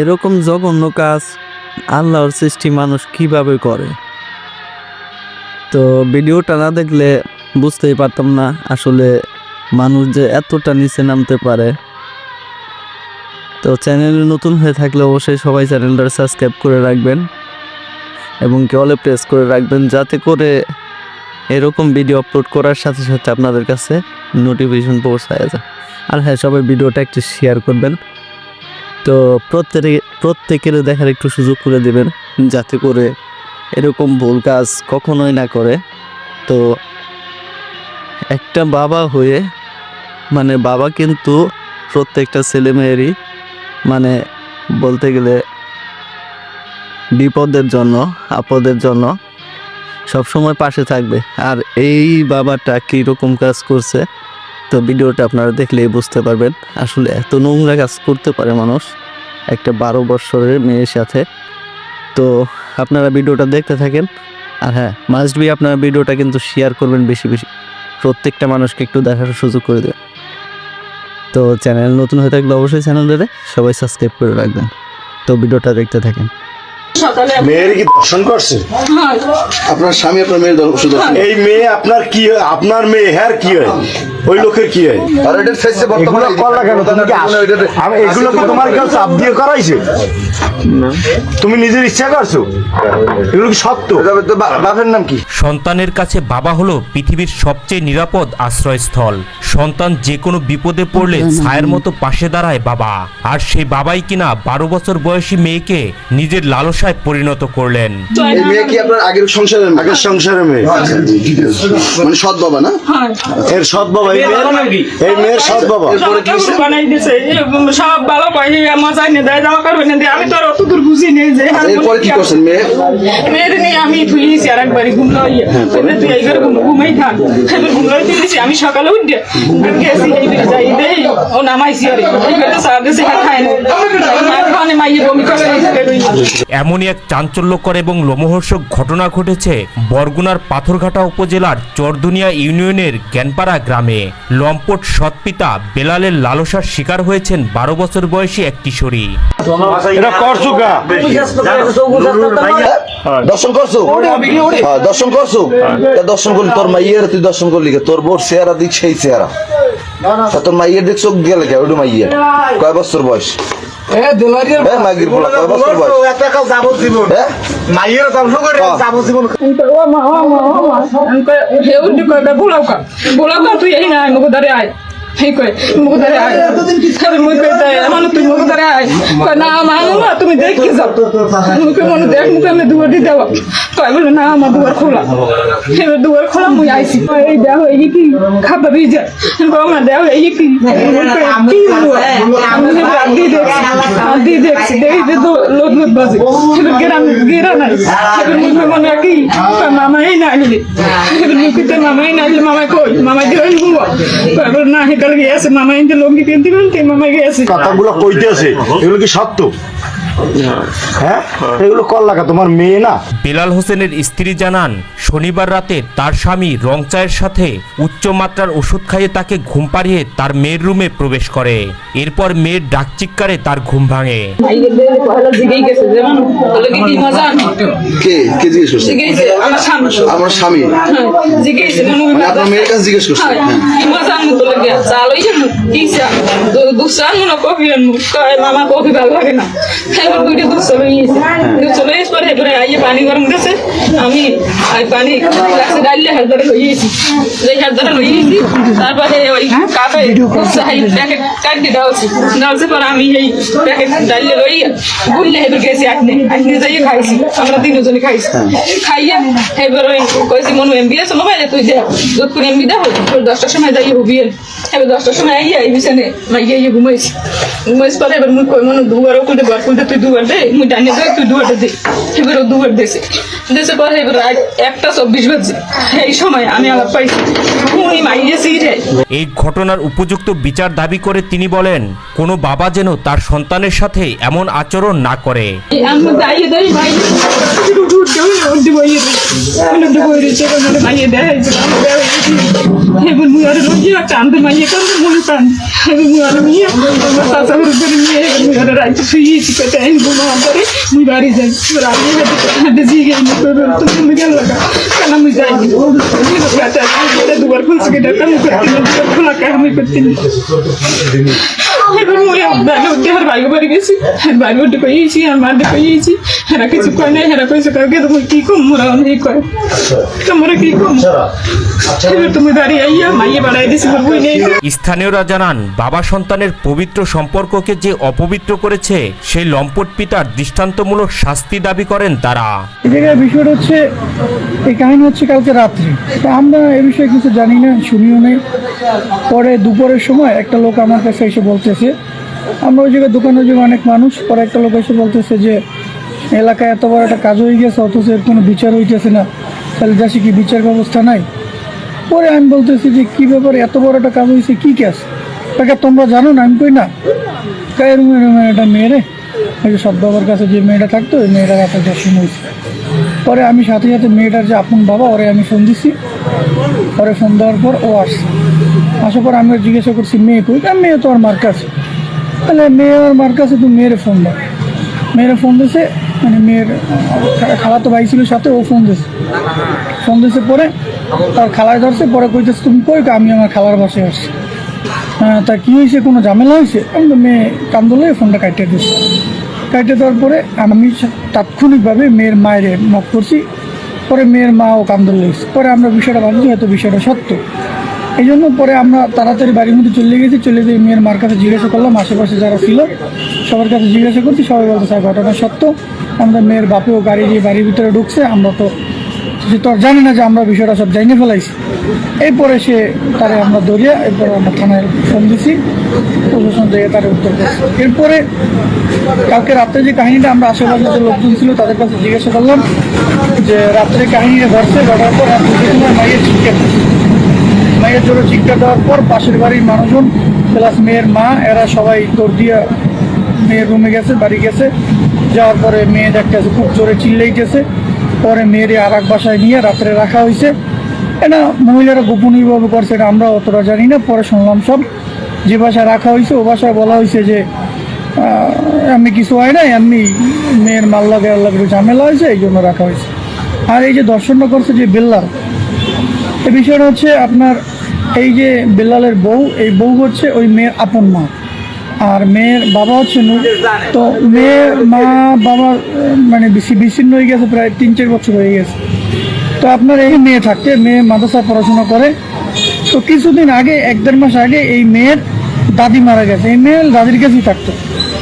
এরকম জঘন্য কাজ আল্লাহর সৃষ্টি মানুষ কীভাবে করে? তো ভিডিওটা না দেখলে বুঝতেই পারতাম না আসলে মানুষ যে এতটা নিচে নামতে পারে। তো চ্যানেলে নতুন হয়ে থাকলে অবশ্যই সবাই চ্যানেলটা সাবস্ক্রাইব করে রাখবেন এবং অলে প্রেস করে রাখবেন যাতে করে এরকম ভিডিও আপলোড করার সাথে সাথে আপনাদের কাছে নোটিফিকেশন পৌঁছায় যায়। আর হ্যাঁ সবাই ভিডিওটা একটু শেয়ার করবেন। তো প্রত্যেকে, প্রত্যেকের দেখার একটু সুযোগ করে দেবেন, যাতে করে এরকম ভুল কাজ কখনোই না করে। তো একটা বাবা হয়ে মানে বাবা কিন্তু প্রত্যেকটা ছেলে মেয়েরই মানে বলতে গেলে বিপদের জন্য, আপদের জন্য সবসময় পাশে থাকবে। আর এই বাবাটা কীরকম কাজ করছে তো ভিডিওটা আপনারা দেখলেই বুঝতে পারবেন আসলে এত নোংরা কাজ করতে পারে মানুষ একটা বারো বৎসরের মেয়ের সাথে। তো আপনারা ভিডিওটা দেখতে থাকেন আর হ্যাঁ মাস্ট বি আপনারা ভিডিওটা কিন্তু শেয়ার করবেন বেশি বেশি। প্রত্যেকটা মানুষকে একটু দেখার সুযোগ করে দেবেন। তো চ্যানেল নতুন হয়ে থাকলে অবশ্যই চ্যানেলটাতে সবাই সাবস্ক্রাইব করে রাখবেন। তো ভিডিওটা দেখতে থাকেন। মেয়ের কি দর্শন করছে? আপনার স্বামী আপনার মেয়ের শুধু এই মেয়ে আপনার কি হয়? আপনার মেয়ে হ্যার কি হয়? ওই লোকের কি হয়? আর এটার ফেসে বর্তমানে করলা কেন তুমি কি আমি এগুলো কি তোমার কেউ চাপ দিয়ে করাইছে? তুমি নিজের ইচ্ছা করছ? এগুলো কি সত্য? বাপের নাম কি? সন্তানের কাছে বাবা হলো পৃথিবীর সবচেয়ে নিরাপদ আশ্রয়স্থল। সন্তান যে কোনো বিপদে পড়লে ছায়ের মতো পাশে দাঁড়ায় বাবা। আর সেই বাবাই কিনা বারো বছর বয়সী মেয়েকে নিজের লালসায় পরিণত করলেন। এই মেয়ে কি আপনার আগের সংসারের আগের সংসারে মেয়ে। মানে সৎ বাবা না? এর সৎ বাবা এই মেয়ের সৎ বাবা। এরপরে কি হয়েছে? বানাই দিছে। সব ভালো পাই মজা এনে দেয় জামা কাপড় এনে আমি তো আর অত দূর বুঝি নেই যে এরপরে কি করছেন মেয়ে? মেয়ের নিয়ে আমি ধুইছি আর একবারই ঘুম লইয়ে তুই এই ঘুমাই থাক। এবার ঘুম লইতে দিয়েছি আমি সকালে উঠে আমি গেছি এই যাই দেই ও নামাইছি আর এই ঘরে সারা দেশে খায় না মার খানে মাইয়ে বমি করে এমনই এক চাঞ্চল্যকর এবং লোমহর্ষক ঘটনা ঘটেছে বরগুনার পাথরঘাটা উপজেলার চরদুনিয়া ইউনিয়নের জ্ঞানপাড়া গ্রামে। লম্পট সৎপিতা বেলালের লালসার শিকার হয়েছেন বারো বছর বয়সী এক কিশোরী। হ্যাঁ? দর্শন করছ? হ্যাঁ, দর্শন করছ? দর্শন করলি তোর মাইয়ের তুই দর্শন করলি তোর বোর চেহারা দিক সেই চেহারা। তোর মাইয়ের দিক চোখ গেলে ওইটু কয় বছর বয়স? হ্যাঁ মাগির বলা কয় বছর বয়স হ্যাঁ ও মা ও মা ও মা আমি কই হে উঠি কই বে বুলাও কা বুলাও কা তুই এই না মুখ ধরে আয় এই কই মুখ ধরে আয় আমার তুই কই না, মা মা তুমি দেখ যাও। মুখে মনে দেখ, মুখে আমি দুয়ার দি দেওয়া। কই বলে, না আমার দুয়ার খোলা। এবার দুয়ার খোলা, মুই কই এই দেখো এই কি খাবার কই মা দেখো এই কি দিয়ে দেখছি দিয়ে দেখি যে? লোদ লোদ বাজে এবার গেরা নাই এবার মুখে মনে কি কই মামা এই না আইলি এবার মুখে মামা এই না আইলি মামা কই মামা দিয়ে এবার না হেকাল গিয়েছে মামা ইনতে লঙ্গি কিনতে কিনতে মামা গিয়েছে কথাগুলো কইতেছে এগুলো কি সত্য? হ্যাঁ? এগুলো করলা কা তোমার মেয়ে না? বেলাল হোসেনের স্ত্রী জানান শনিবার রাতে তার স্বামী রং চায়ের সাথে উচ্চমাত্রার ওষুধ খাইয়ে তাকে ঘুম পাড়িয়ে তার মেয়ের রুমে প্রবেশ করে। এরপর মেয়ের ডাক চিৎকারে তার ঘুম ভাঙে। আমার স্বামী। মানে আপনার মেয়ের কাছে জিজ্ঞেস করছে। হ্যাঁ। মনে কফি মামা কফি ভালো লাগে না। দুইটা দুধ চলে গিয়েছে। দুধ চলে পরে এবারে আইয়ে পানি গরম গেছে আমি আর পানি গ্লাসে ডাইলে হাত ধরে লইয়েছি যে হাত ধরে লইয়েছি তারপরে ওই কাপে সাই প্যাকেট কাটি ডালছি ডালছে পরে আমি এই প্যাকেট ডাইলে লইয়া গুললে এবার গেছি আপনি আপনি যাইয়ে খাইছি। আমরা তিনজনে খাইছি। খাইয়া এবার ওই কইছি মনু এমবি আছে মোবাইলে তুই দে দুধ করে এমবি তোর দশটার সময় যাইয়ে হবি দশটার সময় এই বিছানে মাইয়া ইয়ে ঘুমাইছি। ঘুমাইছি পরে এবার মুই কই মনু দুবার খুলতে ঘর খুলতে তুই দুবার দে মুই জানি দে তুই দুবারটা দে। এবার ও দুবার দেছে। দেশে পরে এবার রাত একটা চব্বিশ বাজে এই সময় আমি আলাপ পাইছি। উনি মাইয়ে সিটে। এই ঘটনার উপযুক্ত বিচার দাবি করে তিনি বলেন কোনো বাবা যেন তার সন্তানের সাথে এমন আচরণ না করে। আমি ভাই। মাইয়ে দেয়। এবার মুই আর রোজি মুই কান আমি মুয়ারে নিয়ে আমার চাচা করে নিয়ে মুয়ারে রাইতে শুয়েছি কত আইন ঘুমা করে মুই বাড়ি যাই রাতে হাতে জিগে নি করে তো স্থানীয়রা জানান, বাবা সন্তানের পবিত্র সম্পর্ককে যে অপবিত্র করেছে, সেই লম্পট পিতার দৃষ্টান্তমূলক শাস্তি দাবি করেন তারা। এই জায়গায় বিষয়টা হচ্ছে, এই কাহিনী হচ্ছে কালকে রাত্রি। তা আমরা এ বিষয়ে কিছু জানি না, শুনিও নেই। পরে দুপুরের সময় একটা লোক আমার কাছে এসে বলতেছে। আমরা ওই জায়গায় দোকানের যে অনেক মানুষ। পরে একটা লোক এসে বলতেছে যে, এলাকায় এত বড় একটা কাজ হয়ে গেছে, অথচ এর কোনো বিচার হইতেছে না। তাহলে দেশে কি বিচার ব্যবস্থা নাই? পরে আমি বলতেছি যে, কী ব্যাপারে এত বড় একটা কাজ হয়েছে কী কেস তাকে তোমরা জানো না? আমি কই, না। কায় রুমে রুমে একটা মেয়েরে ওই যে সব বাবার কাছে যে মেয়েটা থাকতো, ওই মেয়েটার একটা দর্শন হয়েছে পরে আমি সাথে সাথে মেয়েটার যে আপন বাবা, ওরে আমি ফোন দিছি। পরে ফোন দেওয়ার পর ও আসছে। আসার পর আমি জিজ্ঞাসা করছি, মেয়ে কই? তা মেয়ে তো আর মার কাছে। তাহলে মেয়ে আর মার কাছে তুমি মেয়ের ফোন দাও মেয়েরে ফোন দিছে মানে মেয়ের, খালা তো ভাই ছিল সাথে, ও ফোন দিছে। ফোন দিছে পরে, তার খালায় ধরছে, পরে কইতেছে, তুমি কই? আমি আমার খালার বাসায় আসছি। হ্যাঁ তা কী হয়েছে? কোনো ঝামেলা হয়েছে? আমি তো মেয়ে কান্দলে ফোনটা কাটিয়ে দিচ্ছি কাটিয়ে দেওয়ার পরে আমি তাৎক্ষণিকভাবে মেয়ের মায়ের নক করছি। পরে মেয়ের মা ও কান্দল পরে আমরা বিষয়টা ভাবছি, হয়তো বিষয়টা সত্য। এই জন্য পরে আমরা তাড়াতাড়ি বাড়ির মধ্যে চলে গেছি, চলে গিয়ে মেয়ের মার কাছে জিজ্ঞাসা করলাম, আশেপাশে যারা ছিল, সবার কাছে জিজ্ঞাসা করছি, সবাই বলতে স্যার, ঘটনা সত্য। আমরা মেয়ের বাপেও গাড়ি দিয়ে বাড়ির ভিতরে ঢুকছে, আমরা তো সে তো জানি না যে আমরা বিষয়টা সব জানিয়ে ফেলাইছি। এরপরে সে তারে আমরা ধরিয়া, এরপরে আমরা থানায় ফোন দিছি, প্রশাসন থেকে তার উত্তর করছে এরপরে কালকে রাত্রে যে কাহিনীটা আমরা আশেপাশে যে লোকজন ছিল, তাদের কাছে জিজ্ঞাসা করলাম যে, রাত্রে কাহিনীটা ঘটছে ঘটার পর রাত্রে মাইয়ের। মায়ের জোরে চিৎকার দেওয়ার পর পাশের বাড়ির মানুষজন প্লাস মেয়ের মা, এরা সবাই দৌড় দিয়া মেয়ের রুমে গেছে, বাড়ি গেছে। যাওয়ার পরে মেয়ে দেখতেছে খুব জোরে চিল্লাইতেছে। পরে মেয়ের আর এক বাসায় নিয়ে রাত্রে রাখা হয়েছে এটা মহিলারা গোপনীয়ভাবে করছে এটা আমরা অতটা জানি না, পরে শুনলাম সব। যে বাসায় রাখা হয়েছে ও বাসায় বলা হয়েছে যে এমনি কিছু হয় না এমনি মেয়ের মাল লাগে আল্লাহ একটু ঝামেলা হয়েছে এই জন্য রাখা হয়েছে আর এই যে দর্শনটা করছে যে বেল্লার, এ বিষয়টা হচ্ছে আপনার এই যে বেলালের বউ, এই বউ হচ্ছে ওই মেয়ের আপন মা। আর মেয়ের বাবা হচ্ছে নূর। তো মেয়ের মা বাবা মানে বেশি বিচ্ছিন্ন হয়ে গেছে, প্রায় তিন, চার বছর হয়ে গেছে। তো আপনার এই মেয়ে থাকতে, মেয়ে মাদ্রাসায় পড়াশোনা করে। তো কিছুদিন আগে, এক দেড় মাস আগে এই মেয়ের দাদি মারা গেছে। এই মেয়ে দাদির কাছেই থাকতো।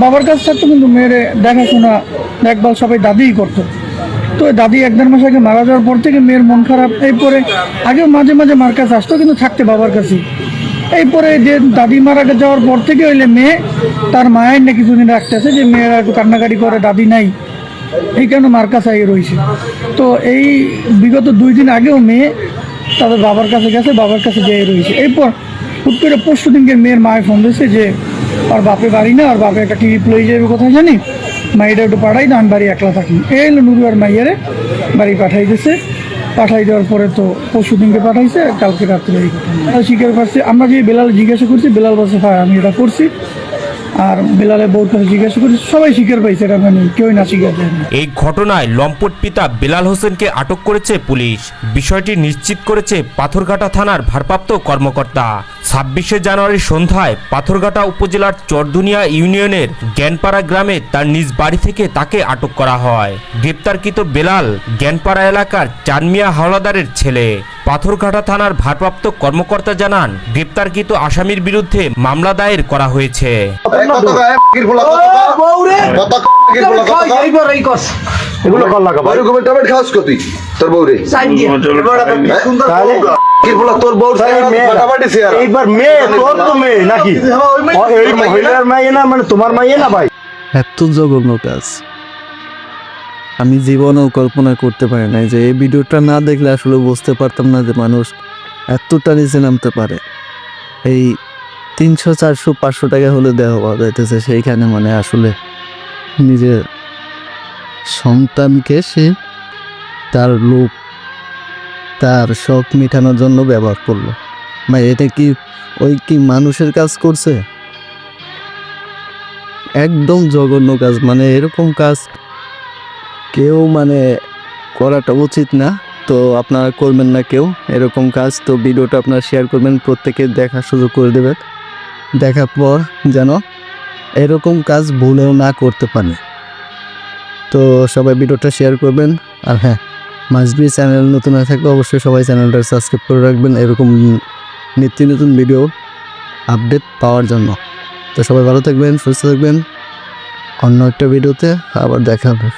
বাবার কাছে থাকতো, কিন্তু মেয়ের দেখাশোনা, দেখভাল সবাই দাদিই করতো। তো দাদি এক দেড় মাস আগে মারা যাওয়ার পর থেকে মেয়ের মন খারাপ। এরপরে আগেও মাঝে মাঝে মার কাছে আসতো, কিন্তু থাকতে বাবার কাছেই এরপরে যে দাদি মারা যাওয়ার পর থেকে হইলে মেয়ে তার মায়ের না কিছুদিন রাখতেছে, যে মেয়েরা একটু কান্নাকাটি করে, দাদি নাই। এই কারণে মার কাছে আগে রয়েছে। তো এই বিগত দুই দিন আগেও মেয়ে তাদের বাবার কাছে গেছে, বাবার কাছে যেয়ে রয়েছে। এরপর হুট করে পরশু দিনকে মেয়ের মায়ের ফোন দিয়েছে যে, আর বাপে বাড়ি না, আর বাপে একটা টিভি লয়ে যাবে কোথায় জানি? মাইটা একটু পাঠাই না বাড়ি একলা থাকি। এই হলো নুরু আর মাইয়ারে বাড়ি পাঠাই দিয়েছে পাঠাই দেওয়ার পরে তো পরশু দিনকে পাঠাইছে, কালকে রাত্রে স্বীকার করছি, আমরা যে বেলাল জিজ্ঞাসা করছি, বেলাল বলছে হ্যাঁ আমি এটা করছি। আর বেলালের বউর জিজ্ঞাসা করছি সবাই স্বীকার পাইছে এটা কেউই না স্বীকার এই ঘটনায় লম্পট পিতা বেলাল হোসেনকে আটক করেছে পুলিশ। বিষয়টি নিশ্চিত করেছে পাথরঘাটা থানার ভারপ্রাপ্ত কর্মকর্তা। ছাব্বিশে জানুয়ারি সন্ধ্যায় পাথরঘাটা উপজেলার চরদুনিয়া ইউনিয়নের জ্ঞানপাড়া গ্রামে তার নিজ বাড়ি থেকে তাকে আটক করা হয়। গ্রেপ্তারকৃত বেলাল জ্ঞানপাড়া এলাকার চানমিয়া হাওলাদারের ছেলে। পাথরঘাটা থানার ভারপ্রাপ্ত কর্মকর্তা জানান গ্রেপ্তারকৃত আসামির বিরুদ্ধে মামলা দায়ের করা হয়েছে? এগুলো কল লাগা ভাই? কতি তোর বউরে। তাহলে তোর। এইবার মেয়ে তোর তো মেয়ে নাকি? এই মহিলার মাইয়ে না মানে তোমার মাইয়ে না ভাই? এত জঘন্য কাজ। আমি জীবনেও কল্পনা করতে পারি নাই যে এই ভিডিওটা না দেখলে আসলে বুঝতে পারতাম না যে মানুষ এতটা নিচে নামতে পারে। এই তিনশো, চারশো, পাঁচশো টাকা হলে দেওয়া পাওয়া যাইতেছে, সেইখানে মানে আসলে নিজের সন্তানকে সে তার লোক তার শখ মেটানোর জন্য ব্যবহার করল। ভাই, এটা কি ওই কি মানুষের কাজ করছে? একদম জঘন্য কাজ মানে এরকম কাজ কেউ মানে করাটা উচিত না, তো আপনারা করবেন না কেউ এরকম কাজ। তো ভিডিওটা আপনারা শেয়ার করবেন, প্রত্যেকে দেখার সুযোগ করে দেবেন। দেখার পর যেন এরকম কাজ ভুলেও না করতে পারে তো সবাই ভিডিওটা শেয়ার করবেন। আর হ্যাঁ মাসবি চ্যানেল নতুন না থাকলে অবশ্যই সবাই চ্যানেলটা সাবস্ক্রাইব করে রাখবেন। এরকম নিত্য নতুন ভিডিও আপডেট পাওয়ার জন্য। তো সবাই ভালো থাকবেন, সুস্থ থাকবেন। অন্য একটা ভিডিওতে আবার দেখা হবে।